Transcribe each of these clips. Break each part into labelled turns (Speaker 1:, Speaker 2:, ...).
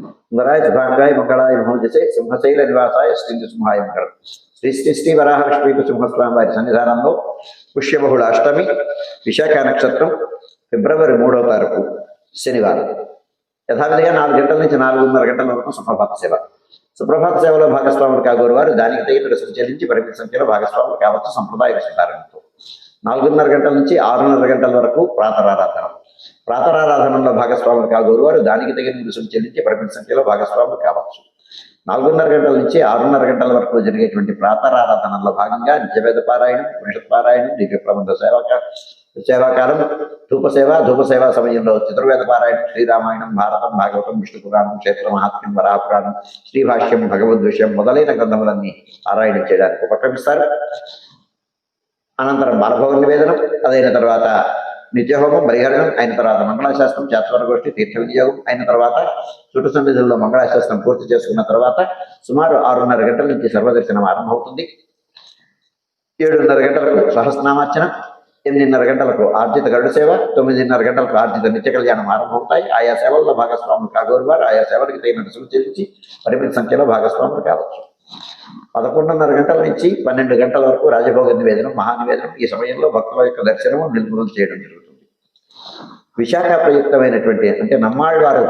Speaker 1: సుందరాయ శుభాంగాయ మంగళాయ మహోజసే సింహశైల నివాసాయ శ్రీ సింహాయ మంగళం శ్రీ శ్రీ శ్రీ వరాహలక్ష్మీకు సింహస్వామి వారి సన్నిధానంలో పుష్యబహుళ అష్టమి విశాఖ నక్షత్రం ఫిబ్రవరి మూడో తారీఖు శనివారం। యథావిధిగా నాలుగు గంటల నుంచి నాలుగున్నర గంటల వరకు సుప్రభాత సేవ. సుప్రభాత సేవలో భాగస్వాములు కాగోరు వారు దానికి తగిన రుసుము చెల్లించి పరిమిత సంఖ్యలో భాగస్వాములు కావచ్చు సంప్రదాయ విస్తారణతో నాలుగున్నర గంటల నుంచి ఆరున్నర గంటల వరకు ప్రాతరారాధన. ప్రాతరారాధనలో భాగస్వాములు కాగోరు వారు దానికి తగిన రుసుము చెల్లించి పరిమిత సంఖ్యలో భాగస్వాములు కావచ్చు. నాలుగున్నర గంటల నుంచి ఆరున్నర గంటల వరకు జరిగేటువంటి ప్రాతరారాధనలో భాగంగా నిజవేద పారాయణం పురుషత్ పారాయణం దివ్య ప్రబంధ సేవక సేవాకాలం ధూపసేవ ధూపసేవ సమయంలో చతుర్వేద పారాయణం శ్రీరామాయణం భారతం భాగవతం విష్ణు పురాణం క్షేత్ర మహాత్మ్యం వరాపురాణం శ్రీభాష్యం భగవద్విషయం మొదలైన గ్రంథములన్నీ పారాయణం చేయడానికి ఉపక్రమిస్తారు. అనంతరం బాలభోగ నివేదనం అదైన తర్వాత నిత్యహోమం పరిహరణం అయిన తర్వాత మంగళాశాస్త్రం చేతవర గోష్ఠి తీర్థ వినియోగం అయిన తర్వాత చుట్టు సన్నిధుల్లో మంగళాశాస్త్రం పూర్తి చేసుకున్న తర్వాత సుమారు ఆరున్నర గంటల నుంచి సర్వదర్శనం ఆరంభమవుతుంది. ఏడున్నర గంటలకు సహస్నామార్చన ఎనిమిదిన్నర గంటలకు ఆర్జిత గరుడ సేవ తొమ్మిదిన్నర గంటలకు ఆర్జిత నిత్య కళ్యాణం ఆరంభమవుతాయి. ఆయా సేవల్లో భాగస్వాములు కాగోరు వారు ఆయా సేవలకు తగిన రుసుము చెల్లించి పరిమిత సంఖ్యలో భాగస్వాములు కావచ్చు. పదకొండున్నర గంటల నుంచి పన్నెండు గంటల వరకు రాజభోగ నివేదనం మహానివేదనం ఈ సమయంలో భక్తుల యొక్క దర్శనము నిర్మూలన చేయడం జరుగుతుంది. విశాఖ ప్రయుక్తమైనటువంటి అంటే నమ్మాళ్ళ వారు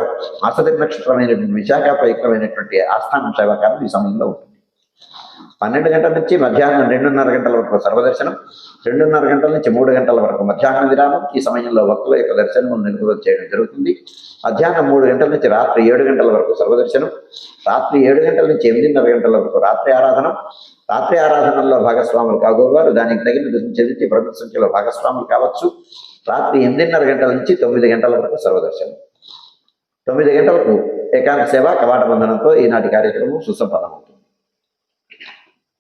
Speaker 1: ఆసతి నక్షత్రమైనటువంటి విశాఖ ప్రయుక్తమైనటువంటి ఆస్థానం సేవాకాలం ఈ సమయంలో ఉంటుంది. పన్నెండు గంటల నుంచి మధ్యాహ్నం రెండున్నర గంటల వరకు సర్వదర్శనం రెండున్నర గంటల నుంచి మూడు గంటల వరకు మధ్యాహ్న విరామం. ఈ సమయంలో భక్తుల యొక్క దర్శనం నిలుపుదల చేయడం జరుగుతుంది. మధ్యాహ్నం మూడు గంటల నుంచి రాత్రి ఏడు గంటల వరకు సర్వదర్శనం రాత్రి ఏడు గంటల నుంచి ఎనిమిదిన్నర గంటల వరకు రాత్రి ఆరాధన. రాత్రి ఆరాధనలో భాగస్వాములు కాగోరు దానికి తగిన రుసుము చెల్లించి ప్రభుత్వ సంఖ్యలో భాగస్వాములు కావచ్చు. రాత్రి ఎనిమిదిన్నర గంటల నుంచి తొమ్మిది గంటల వరకు సర్వదర్శనం. తొమ్మిది గంటలకు ఏకాంత సేవ కవాట బంధనంతో ఈనాటి కార్యక్రమం సుసంపన్నమవుతుంది.